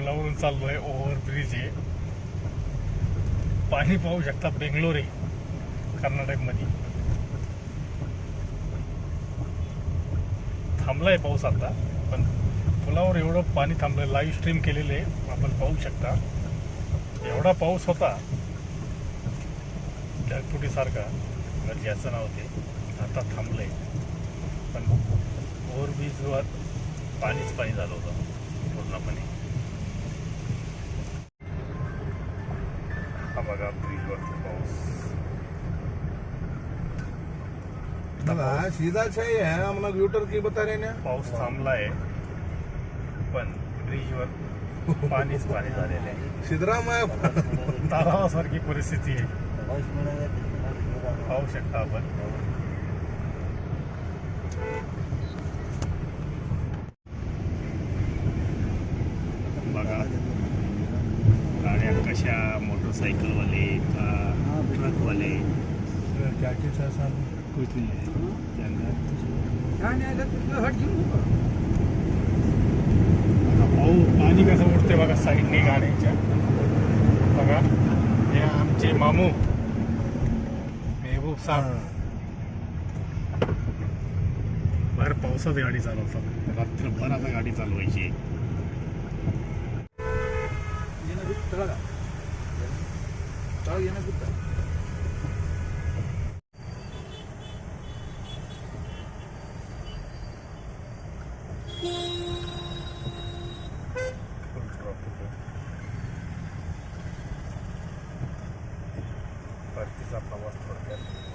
पुलावरून चाललोय आहे ब्रिज आहे पाणी पाहू शकता बेंगलोर आहे कर्नाटकमध्ये. थांबलाय पाऊस आता पण पुलावर एवढं पाणी थांबलंय लाईव्ह स्ट्रीम केलेलं आहे आपण पाहू शकता. एवढा पाऊस होता ढगफुटीसारखा गरजेचं नव्हते आता थांबलंय. पण ओव्हरब्रिजवर पाणीच पाणी झालं होतं पूर्णपणे. बघा ब्रिजवरचा पाऊस हाँ, सीधा सही है हम लोग यूटर की बता रहे हैं पाऊस थांबलाय पण ब्रिजवर पाणीच पाणी झालेलं आहे तलावासारखी परिस्थिती आहे पाहू शकता आपण बघा गाड्या कशा का ट्रकवाले? क्या के साथ साथ कुछ नाही बघा, पाऊ पाणी कसं उडते बघा साईडने गाड्यांच्या बघा हे आमचे मामू। मेहबूब साहेब। भर पावसात गाडी चालवतात. रात्रभर आता गाडी चालवायची. bien ejecutado. Parti zappa vostro